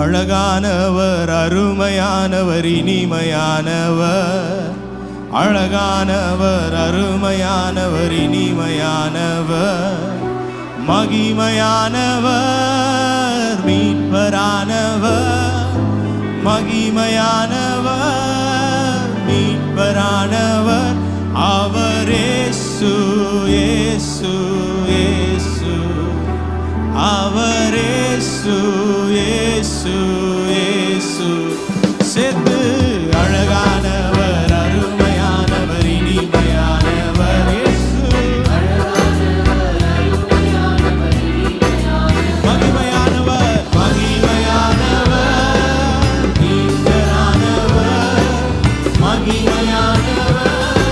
அழகானவர் அருமையானவர் இனிமையானவர். அழகானவர் அருமையானவர் இனிமையானவர். மகிமையானவர் மீட்பரானவர். மகிமையானவர் மீட்பரானவர். அவரே ஏசு ஏசு அவரேசு Dayanırım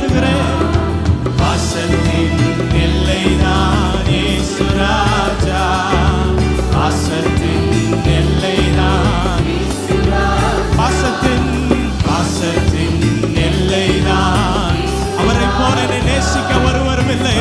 உயர்த்துகிறேன் பாசத்தின் எல்லை தான் ராஜா பாசத்தின் எல்லை தான் பாசத்தின் பாசத்தின் எல்லை தான் அவரை போல நேசிக்க ஒருவரும் இல்லை.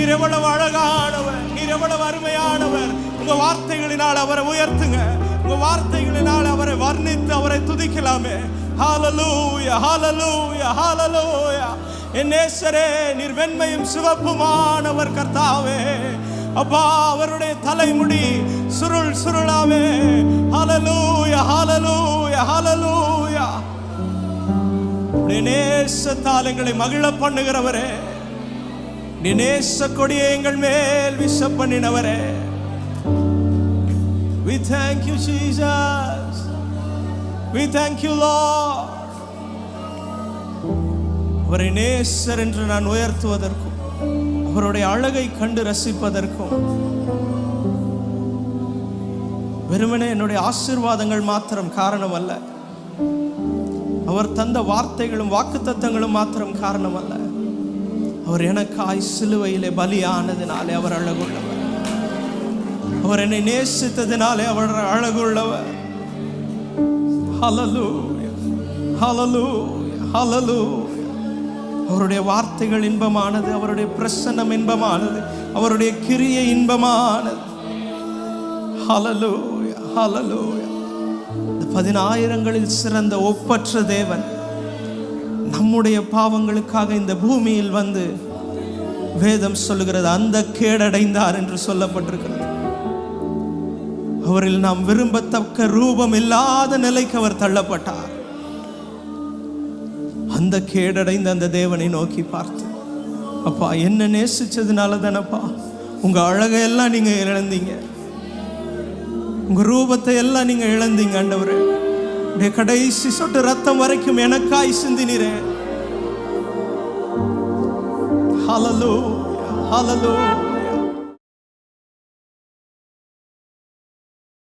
நீர் எவ்வளவு அழகானவர் நீர் எவ்வளவு அருமையானவர். உங்க வார்த்தைகளினால் அவரை உயர்த்துங்க. உங்க வார்த்தைகளினால் அவரை வர்ணித்து அவரை துதிக்கலாமே. ஹாலலூயா ஹாலலூயா ஹாலலூயா என் நேசரே நீர் வெண்மையும் சிவப்புமானவர் கர்த்தாவே. அப்பா அவருடைய தலைமுடி சுருள் சுருளாவே. ஹலலூயா ஹலலூயா ஹலலூயா நேசத்தால் எங்களை மகிழ பண்ணுகிறவரே. நீ கொடியை எங்கள் மேல் விச பண்ணினவரே We thank you, Jesus. We thank you, Lord. அவரை நேசர் என்று நான் உயர்த்துவதற்கும் அவருடைய அழகை கண்டு ரசிப்பதற்கும் வெறுமனே என்னுடைய ஆசீர்வாதங்கள் மாத்திரம் காரணம் அல்ல அவர் தந்த வார்த்தைகளும் வாக்குத்தத்தங்களும் மாத்திரம் காரணம் அல்ல அவர் எனக்காய் சிலுவையிலே பலியானதினாலே அவர் அழகுள்ளவர். அவர் என்னை நேசித்ததினாலே அவர் அழகுள்ளவர். ஹalleluya ஹalleluya ஹalleluya அவருடைய வார்த்தைகள் இன்பமானது அவருடைய பிரசன்னம் இன்பமானது அவருடைய கிரியை இன்பமானது. ஹalleluya ஹalleluya பதினாயிரங்களில் சிறந்த ஒப்பற்ற தேவன். நம்முடைய பாவங்களுக்காக இந்த பூமியில் வந்து வேதம் சொல்லுகிறது. அந்த கேடடைந்தார் என்று சொல்லப்பட்டிருக்கிறது. அவரில் நாம் விரும்பத்தக்க ரூபம் இல்லாத நிலைக்கு அவர் தள்ளப்பட்டார். அந்த கேடடைந்த அந்த தேவனை நோக்கி பார்த்து அப்பா என்ன நேசிச்சதுனால தானப்பா? உங்க அழகையெல்லாம் நீங்க இழந்தீங்க. உங்க ரூபத்தை எல்லாம் நீங்க இழந்தீங்க ஆண்டவரே. உடைய கடைசி சொட்டு ரத்தம் வரைக்கும் எனக்காய் சிந்தினீரே. ஹலலோ ஹலலோ